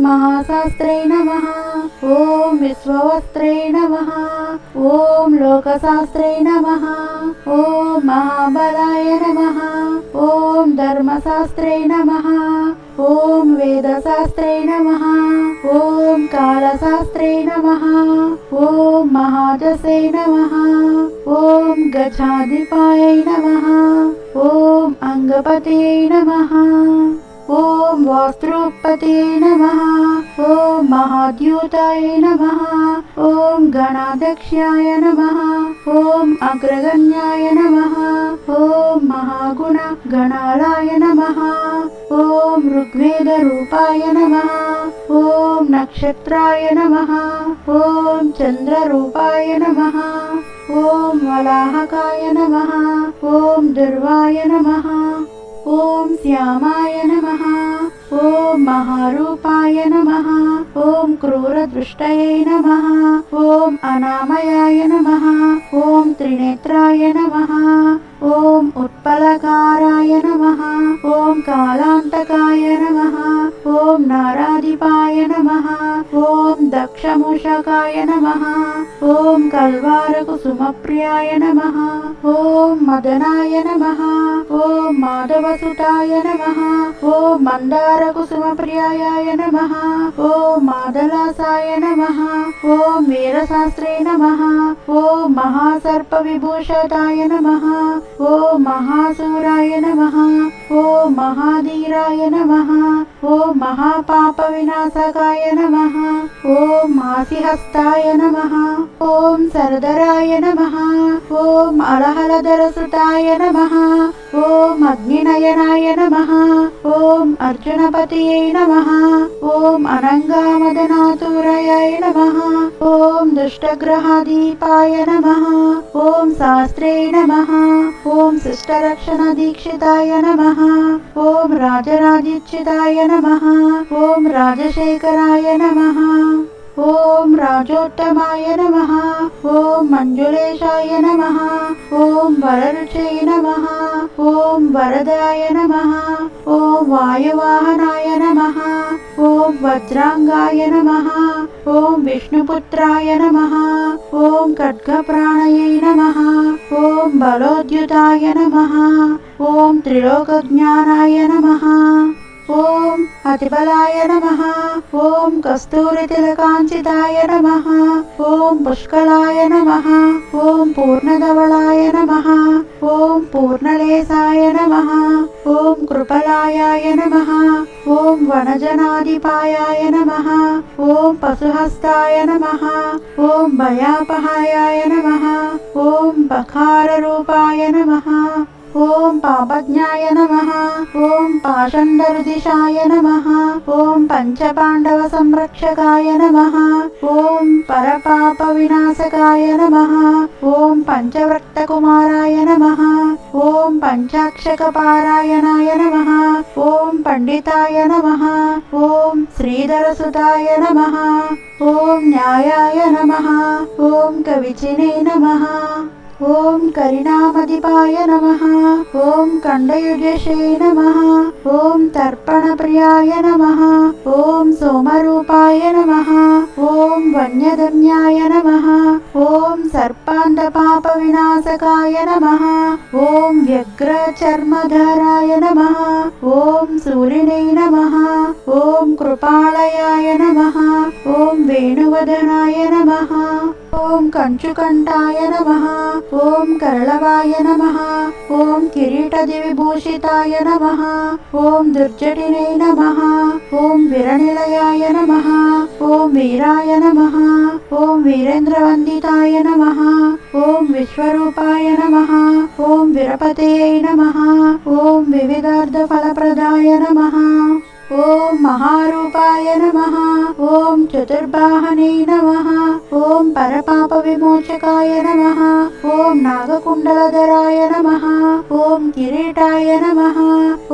महाशास्त्रे नमः। ॐ विश्ववस्त्रे नमः। ॐ लोकशास्त्रे नमः। ॐ महाबलाय नमः। ॐ धर्मशास्त्रे नमः। ॐ वेदशास्त्रे नमः। ॐ कालशास्त्रे नमः। ॐ महाजसे नमः। ॐ गच्छाधिपायै नमः। ॐ अङ्गपतये नमः। ॐ वास्तृपतये नमः ॐ महाद्यूताय नमः ॐ गणाध्यक्षाय नमः ॐ अग्रगण्याय नमः ॐ महागुणगणालाय नमः ॐ ऋग्वेदरूपाय नमः ॐ नक्षत्राय नमः ॐ चन्द्ररूपाय नमः ॐ वलाहकाय नमः ॐ दुर्वाय नमः ॐ श्यामाय क्रूरदृष्टये नमः ॐ अनामयाय नमः ॐ त्रिनेत्राय नमः दक्षमूषकाय नमः ॐ कल्वारकुसुमप्रियाय नमः ॐ मदनाय नमः ॐ माधवसुताय नमः ॐ मन्दारकुसुमप्रियाय नमः ॐ मादलासाय नमः ॐ वीरशास्त्रे नमः ॐ महासर्पविभूषताय नमः ॐ महासूराय नमः ॐ महाधीराय नमः ॐ महापापविनाशकाय नमः ఓం మాసిహస్తాయ నమ ఓం సరదరాయ నమ ఓం అలహలధరసుతాయ నమ ఓం అగ్నినయనాయ నమ ఓం అర్జునపతియై నమ ఓం అనంగామదనాతురయాయ నమ ఓం దుష్టగ్రహదీపాయ నమ ఓం శాస్త్రే నమ ఓం శిష్టరక్షణ దీక్షితాయ నమ ఓం రాజరాజిక్షితాయ నమ ఓం రాజశేఖరాయ నమ राजोत्तमाय नमः। ॐ मञ्जुलेशाय नमः। ॐ वररुचे नमः। ॐ वरदाय नमः। ॐ वायुवाहनाय नमः। ॐ वज्राङ्गाय नमः। ॐ विष्णुपुत्राय नमः। ॐ खड्गप्राणयै नमः। ॐ बलोद्युताय नमः। ॐ त्रिलोकज्ञानाय नमः ఓం అతిబలాయ నమ. ఓం కస్తూరి తిలకాంచితాయ నమ. ఓం పుష్కలాయ నమ. ఓం పూర్ణధవళాయ నమ. ఓం పూర్ణలేశాయ నమ. ఓం కృపలాయాయ నమ. ఓం వనజనాధిపాయాయ నమ. ఓం పశుహస్తాయ నమ. ఓం భయాపహాయాయ నమ. ఓం బఖారూపాయ నమ. ఓం పాపజ్ఞాయ నమ. ఓం పాషండరుదిశాయ నమ. ఓం పంచపాండవ సంరక్షకాయ నమ. ఓం పరపాప వినాశకాయ నమ. ఓం పంచవ్రక్తకుమారాయ నమ. ఓం పంచాక్షకపారాయణాయ నమ. ఓం పండితాయ నమ. ఓం శ్రీధరసుతాయ నమ. ఓం న్యాయాయ నమ. ఓం కవిచినే నమ. ॐ करिणामधिपाय नमः ॐ कण्डयुजशे नमः ॐ तर्पणप्रियाय नमः ॐ सोमरूपाय नमः ॐ वन्यधन्याय नमः ॐ सर्पान्तपापविनाशकाय नमः ॐ व्यग्रचर्मधराय नमः ॐ सूरिणे नमः ॐ कृपालयाय नमः ॐ वेणुवदनाय नमः ॐ कञ्चुकण्ठाय नमः ॐ करळवाय नमः ॐ किरीटदिविभूषिताय नमः ॐ दुर्जटिने नमः ॐ विरनिलयाय नमः ॐ वीराय नमः ॐ वीरेन्द्रवन्दिताय नमः ॐ विश्वरूपाय नमः ॐ विरपतये नमः ॐ विविधार्थफलप्रदाय नमः ॐ महारूपाय नमः ॐ चतुर्बाहने नमः। ॐ परपापविमोचकाय नमः। ॐ नागकुण्डलधराय नमः। ॐ किरीटाय नमः।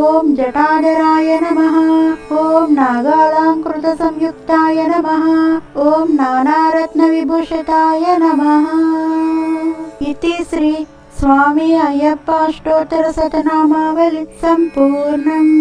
ॐ जटाधराय नमः। ॐ नागालङ्कृतसंयुक्ताय नमः। ॐ नानारत्नविभूषिताय नमः। इति श्री स्वामी अय्यप्पाष्टोत्तरशतनामावलि सम्पूर्णम्